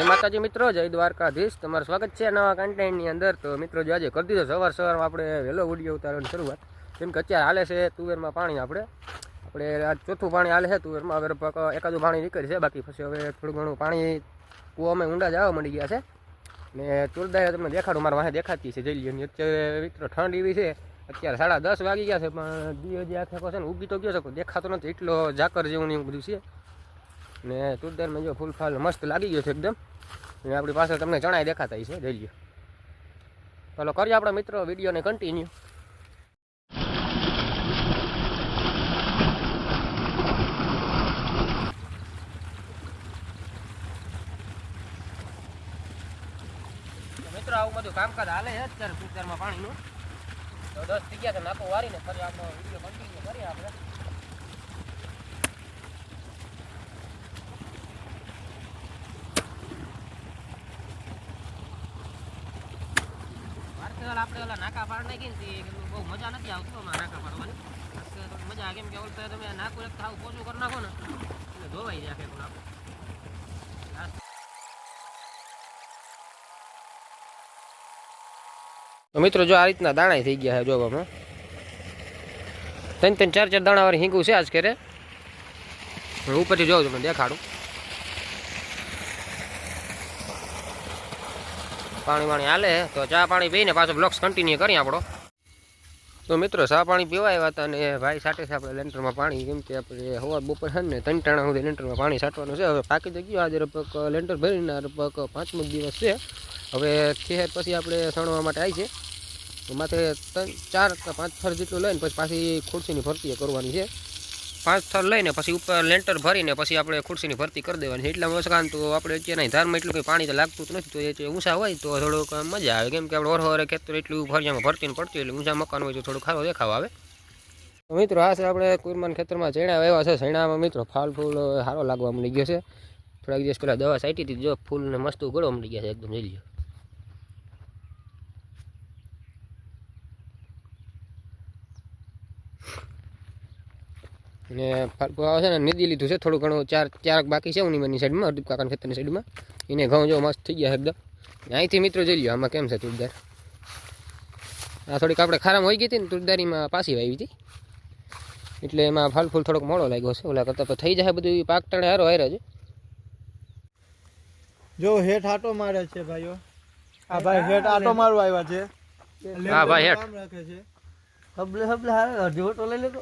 માતાજી મિત્રો, જય દ્વારકાધીશ. તમારું સ્વાગત છે નવા કન્ટેન્ટની અંદર. તો મિત્રો, જો આજે કરી દીધો સવાર સવારમાં આપણે વહેલો ઉડીયો ઉતારવાની શરૂઆત. કેમ કે અત્યારે હાલે છે તુવેરમાં પાણી આપણે. આપણે આ ચોથું પાણી હાલે છે તુવેરમાં. હવે એકાદું પાણી નીકળી છે. બાકી પછી હવે થોડું ઘણું પાણી કૂવામાં ઊંડા જવા મળી ગયા છે. ને તુરદાય તમને દેખાડું, મારા વાહે દેખાતી છે. જઈ અત્યારે મિત્રો, ઠંડ એવી છે. અત્યારે સાડા દસ વાગી ગયા છે, પણ દી હજી આખે છે ને ઉગી તો ગયો છે. દેખાતો નથી. એટલો ઝાકર જેવું ને એવું બધું છે. ને તુરદારમાં જો ફૂલ ફાલ મસ્ત લાગી ગયો છે એકદમ. ને આપણી પાસે તમને જણાય દેખાતા છે, જઈ ચાલો કરીએ આપણા મિત્રો વિડીયોને કન્ટિન્યુ મિત્રો, આવું બધું કામકાજ હાલે છે અત્યારે તુરદારમાં પાણીનું. તો દસ થઈ ગયા તો નાખો વારીને, ફરી આપણો વીડિયો કન્ટિન્યુ કરીએ આપણે. આપણે ઓલા નાકા પાડ નાખી ને તે બહુ મજા નથી આવતી નાકા પાડવાની. મજા આવે કેમ કે ઓલ તમે નાકું એક થાવ પોચું કરી નાખો ને, એટલે ધોવાઈ જાય નાકું મિત્રો જો આ રીતના દાણા થઈ ગયા છે જોવામાં. ત્રણ ત્રણ ચાર ચાર દાણા વાળી હિંગું છે આજ કરે ઉપરથી જોઉં મને દેખાડું. પાણી પાણી હાલે, તો ચા પાણી પીને પાછો બ્લોક્સ કન્ટિન્યુ કરીએ આપણો. તો મિત્રો, ચા પાણી પીવા આવ્યા હતા અને ભાઈ સાટે છે, આપણે લેન્ટરમાં પાણી, કેમ કે આપણે હવા બપોર છે ને, ત્રણ ટાણા સુધી લેન્ટરમાં પાણી સાટવાનું છે. હવે પાકી તો ગયું આજે રપક લેન્ટર ભરીને રપક પાંચમો દિવસ છે. હવે ખેર પછી આપણે સણવા માટે આવી છે માથે ત્રણ, ચાર પાંચ ફર જેટલું લઈને પછી પાછી ખુરશીની ભરતી કરવાની છે. પાંચ થર લઈને પછી ઉપર લેન્ટર ભરીને પછી આપણે ખુરશીની ભરતી કરી દેવાની એટલા મસ્કાન તો આપણે અત્યારે ધારમાં એટલું કંઈ પાણી તો લાગતું નથી, તો એ ઊંચા હોય તો થોડુંક મજા આવે. કેમ કે આપણે ઓર ખેતર એટલું ફરિયામાં ભરતીને પડતી એટલે ઊંચા મકાન હોય તો થોડું ખારો દેખાવ આવે. મિત્રો, આ છે આપણે કુરમાન ખેતરમાં ચણા આવ્યા છે. ચણામાં મિત્રો, ફાલ ફૂલ સારો લાગવા મળી ગયો છે. થોડાક દિવસ પહેલાં દવા હતી, જો ફૂલને મસ્ત ઉગડવા મળી ગયા છે, એકદમ જઈ અને ફાલફૂલ છે ને નીદી લીધું છે થોડું ઘણું ચાર ચારક બાકી છે ઉનીમની સાઈડમાં હરદીપ કાકાના ખેતરની સાઈડમાં. એને ઘઉં જો મસ્ત થઈ ગયા એકદમ. ને અહીંથી મિત્રો જોઈ લ્યો આમાં કેમ છે તુરદાર? આ થોડીક આપણે ખારામાં હોઈ ગઈ હતી ને તુરદારીમાં પાછી વાવી હતી. એટલે એમાં ફાલ ફૂલ થોડોક મોડો લાગ્યો છે ઓલા કરતાં તો થઈ જાય બધું પાક ટણે હારો હારે છે. જો હેઠ આટો મારે છે ભાઈઓ. આ ભાઈ હેઠ આટો મારવા આવ્યા છે. હા, ભાઈ, હેઠ. રાખે છે. હબલે હબલે હારે અડધી ઓટો લઈ લેતો.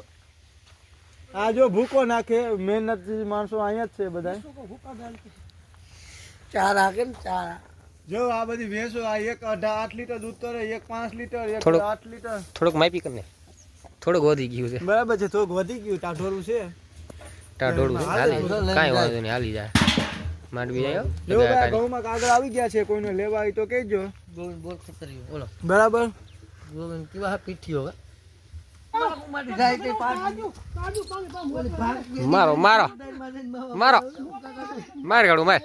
આ જો ભૂકો નાખે મહેનત માણસો અહીંયા જ છે બધા ચાર હાકે ને ચાર. જો આ બધી ભેંસો આ એક અઢા આઠ લીટર દૂધ કરે એક પાંચ લીટર એક થોડુંક- આઠ લીટર. થોડોક માપી કરીને થોડુંક વધી ગયું છે. બરાબર છે થોડુંક વધી ગયું ટાઢોરું છે. ટાઢોળું છે. હાલી. કાંઈ વાંધો નહીં હાલી જાય. માંડવી આવ્યો જો ભાઈ ઘઉંમાં કાગળ આવી ગયા છે કોઈને લેવા આવી તો કહેજો. ગોવિંદ બોલ ખતરી બોલો. બરાબર? ગોવિંદ કેવા પીઠી હોવે મારી મારો. મારો. મારો ગાડું માર.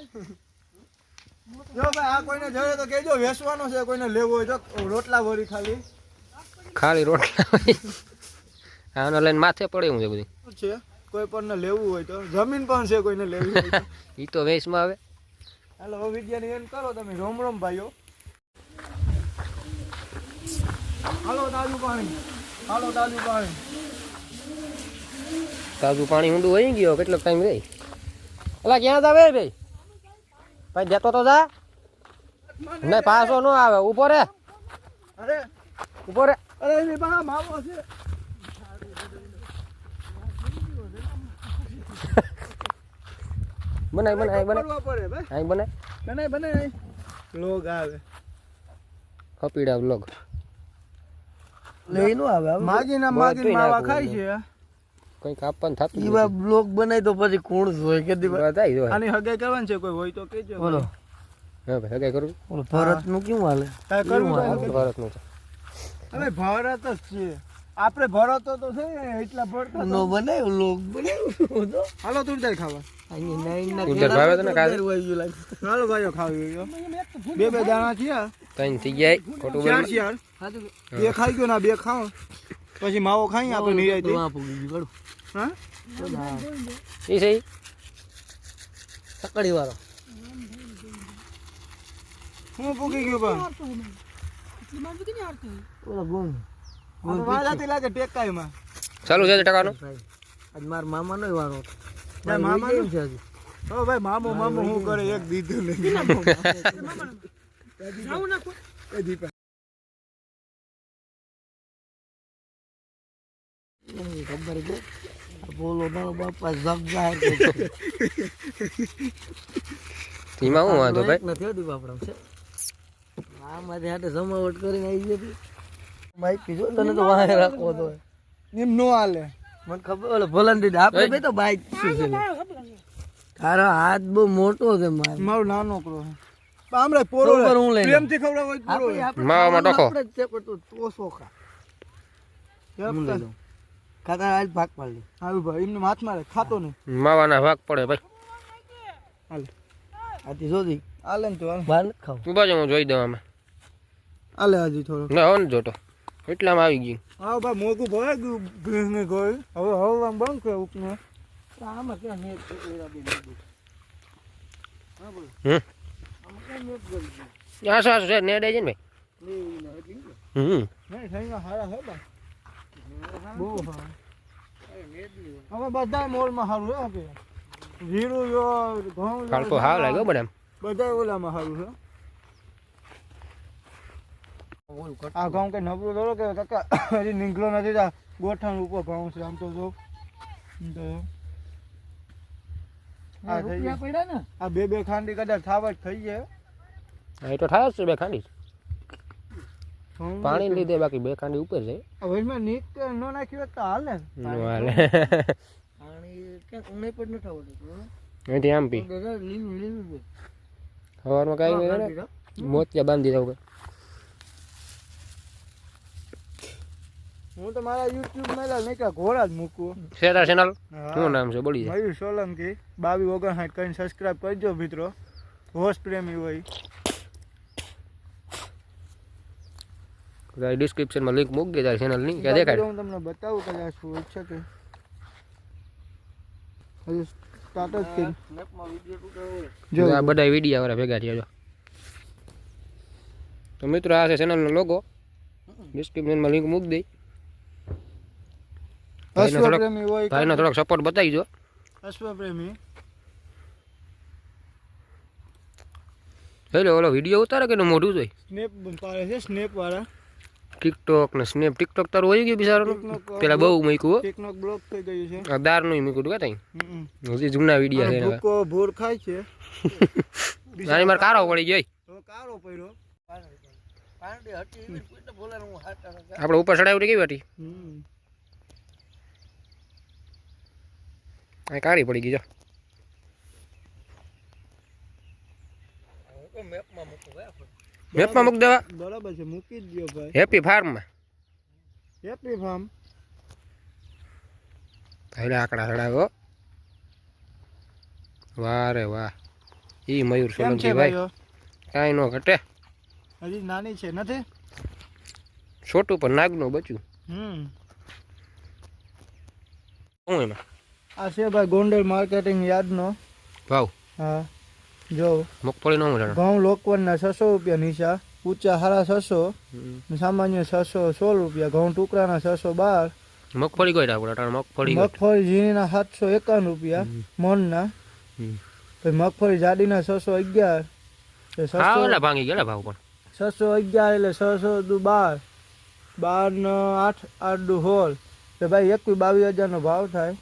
જો ભાઈ આ કોઈને જોઈએ તો કહેજો વેચવાનો છે કોઈને લેવો હોય તો રોટલા ભરી ખાલી. ખાલી રોટલા આનો લઈને માથે પડે હું છે બધું. છે? કોઈ પણ લેવું હોય તો. જમીન પણ છે કોઈને લેવી હોય તો. ઈ તો વેસમાં આવે. હાલો વિદ્યાની એમ કરો તમે રોમ રોમ ભાઈઓ. હાલો તાજું પાણી. હાલો તાજું પાણી તાજું પાણી ઊંડું વહી ગયો કેટલો ટાઈમ રહી. અલા ક્યાં જાવે ભાઈ ભાઈ? જતો તો જા. નહીં પાછો ન આવે ઊભો રે. અરે. ઊભો રે. અરે માવો છે. બનાય બનાય બનાય. પડે ભાઈ. અહીં બનાય. બનાય બનાય. લોગ આવે. કપીડા બ્લોગ લઈ નો આવે માગીને બધુંય માવા ખાય છે. કઈ કંઈક આપવાનું થતું ઈવા બ્લોક બનાય તો પછી કોણ જોય કે દી બધાય જો આની હગાઈ કરવાની છે કોઈ હોય તો કેજો બોલો. હા ભાઈ હગાઈ કરું બોલો ભારતનું કેવું હાલે કરવું ભારતનું તો ભારતનું છે. હવે ભારત જ છે. આપણે ભરતો તો છે ને એટલા ભરતો નો બનાવ્યો લોક બનાવ્યો તો હાલો તું જાય ખાવા. અહીંયા નાઈ ના ઉધર ભાવે તને કાજુ? વાયું લાગે. હાલો ભાઈઓ ખાવી ગયો બે બે દાણા થયા. ત્રણ થઈ જાય ખોટું ચાર. ચાર. બે ખાઈ ગયો ના બે ખાઓ. પછી માવો ખાઈ આપણે ગયું હા? ઈ સહી સકડી વાળો હું પૂકી ગયો પણ. ઓલો ગુમ. વાળાથી લાગે ટેકાઈમાં ચાલુ છે ટકાનો. આજ મારા મામાનો વારો હતો. તારા મારી છે હજી. ઓ ભાઈ મામો મામો હું કરે એક દીધું નહીં. એ દીપા ખબર છે? બોલો મારો બાપા જગ જાહેર કરતો. એમાં હું વાંધો ભાઈ? નથી હોતી બાપડા છે. આમાંથી હાટે જમાવટ કરીને આવી જતી માઈક કીધું તને તો વાહે રાખવો તો એમ નો હાલે. મને ખબર ઓલે ભોલાની આપણે બે તો બાઈક છે? તારો હાથ બહુ મોટો છે મારો. મારો નાનો કરો. આમરે પોરો ખબર હું લઈ. પ્રેમથી ખવડાવો હોય તો પોરો આપણે ટોસો ખા. હું લઈ લઉં. હાલ ભાગ પાડી હારું ભાઈ એમને હાથ મારે. ખાતો નહીં. માવાના ભાગ પડે ભાઈ. હાલ. આથી શોધી. હાલે ને તો હાલ. બહાર ખાવું. તું બાજુ હું જોઈ દઉં આમાં. હાલે હજી થોડો ના ને જોતો. એટલામાં આવી ગયું. હા ભાઈ મોગું ભરાઈ ગયું ભીંગ ને ગોળ હવે હવે આમ બંધ કરે ઉપને. આમાં ક્યાં નેટ પકડેલા બે હમ. આમાં ક્યાં નેટ ગળી ગયું? આ શું શું છે? નેટ આવી ને ભાઈ? હમ. નહીં થઈ ગયા હારા હે બહુ હા. હવે બધા મોલમાં સારું હે કે? જીરું યો ઘઉં કાલ તો હાવ લાગ્યો બધા બધા ઓલામાં સારું છે. આ ગામ કે નબળું દોરો કે કાકા હજી નીકળો નથી તા. ગોઠણ ઉપર ભાવ છે આમ તો જો. આ થઈ રૂપિયા ગયું. પડ્યા ને? આ બે બે ખાંડી કદાચ થાવા જ થઈ જાય હા, એ તો થાય જ છે બે ખાંડી. પાણી લીધે. બાકી બે ખાંડી ઉપર છે. આ નીક ન નાખ્યું હોત તો હાલે. પાણી કે ઊંડે પણ ન હો. અહીંથી આમ પી. લીલું લીલું છે. સવારમાં કાંઈ મોતિયા બાંધી દઉં હું તો મારા યુટ્યુબમાં નહીં કે ઘોડા જ મૂકું. શેરા ચેનલ હા. શું નામ છે? બોલી જાય. મયુર સોલંકી બાવી ઓગણસાઠ કરીને સબસ્ક્રાઇબ કરજો મિત્રો. હોશ પ્રેમી હોય. ડિસ્ક્રિપ્શનમાં લિંક મૂકી દે તારી ચેનલની કે દેખાડ હું તમને બતાવું કદાચ હોય છે કે. હજી સ્ટાર્ટ જ કરી. સ્નેપમાં વીડિયો તૂટેલો હોય. જો. આ બધા વીડિયો વાળા ભેગા થયા જો. તો મિત્રો આ છે ચેનલનો લોગો ડિસ્ક્રિપ્શનમાં લિંક મૂકી દઈ ભાઈનો થોડોક હોય ભાઈનો થોડોક સપોર્ટ બતાવી દો અશ્વપ્રેમી. હેલો ઓલો વીડિયો ઉતારે કે મોઢું જોઈ? સ્નેપ પાડે છે સ્નેપ વાળા. ટિકટોક ને સ્નેપ ટિકટોક તારું હોય ગયું બિચારાનું? પેલા બહુ મૂક્યું ટિકટોક બ્લોક થઈ ગયું છે. આ દારનું મૂક્યું કે તઈ? હજી જૂના વીડિયો છે ભૂકો ભૂર ખાય છે. નાની માર કારો પડી ગઈ તો કાળો પડ્યો આપણે ઉપર ચડાવી કેવી હતી? આ કાળી પડી ગઈ જો. મેપમાં મૂકું દેવા? બરાબર છે મૂકી જ દો ભાઈ. હેપી ફાર્મમાં હેપી ફાર્મ પહેલા આંકડા ચડાવો વાહ રે વાહ. ઈ મયુર સોલંકી ભાઈ? કાઈ કાંઈ ન ઘટે. હજી નાની છે નથી? છોટું પણ નાગનું બચ્યું. હમ. શું એમાં? આ છે ભાઈ ગોંડલ માર્કેટિંગ યાર્ડનો. ભાવ? હા. જો મગફળી નો જાણે ઘઉં લોકવનના છસો રૂપિયા નીચા ઊંચા હારા છસો સામાન્ય છસો સોળ રૂપિયા ઘઉં ટુકડાના છસો બાર. મગફળી કોઈ અટાણે મગફળી મગફળી ઝીણીના સાતસો એકાવન રૂપિયા હમ. પછી મગફળી જાડીના છસો અગિયાર હા ભાંગી ગયા ભાવ પણ. છસો અગિયાર એટલે છસો દુ બાર. બાર નો આઠ આઠ દુ હોલ. એટલે ભાઈ એકવીસ બાવીસ હજારનો ભાવ થાય.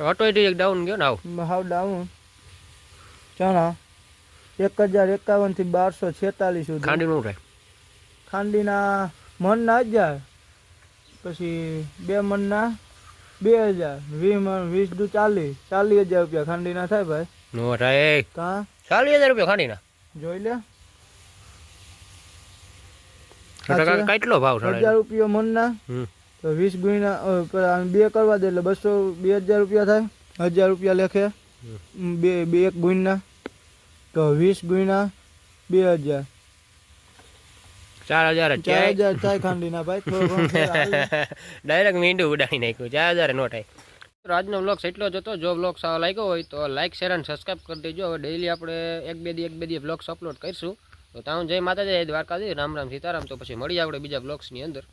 ઓટોમેટિક એક ડાઉન ગયો ને આવ. હાવ ડાઉન ચણા એક હજાર એકાવનથી બારસો છેતાલીસ સુધી. ખાંડી નું થાય? ખાંડીના મણના હજાર પછી બે મણના બે હજાર વીસ મણ વીસ દુ ચાલીસ ચાલીસ હજાર રૂપિયા ખાંડીના થાય ભાઈ. નો થાય. કા? ચાલીસ હજાર રૂપિયા ખાંડી ના જોઈ લે. કેટલો ભાવ હજાર રૂપિયા હમ. તો વીસ ગુણ્યા બે કરવા દે એટલે બસો બે હજાર રૂપિયા થાય. હજાર રૂપિયા લેખે. બે બે એક ગુણના તો વીસ ગુણ્યા બે હજાર. ચાર હજાર ચાર હજાર થાય ખાંડીના ભાઈ ડાયરેક્ટ મીંડું ઉડાડી નાખ્યું. ચાર હજાર નો થાય. તો આજનો વ્લોગ એટલો જ હતો. જો વ્લોગ સારો લાગ્યો હોય તો લાઇક શેર અને સબસ્ક્રાઈબ કરી દેજો. હવે ડેઈલી આપણે એક બે દી એક બે દી વ્લોગ્સ અપલોડ કરીશું. તો તાઉન જય માતાજી રામ રામ સીતારામ. તો પછી મળી આપણે બીજા બ્લોગ્સની અંદર.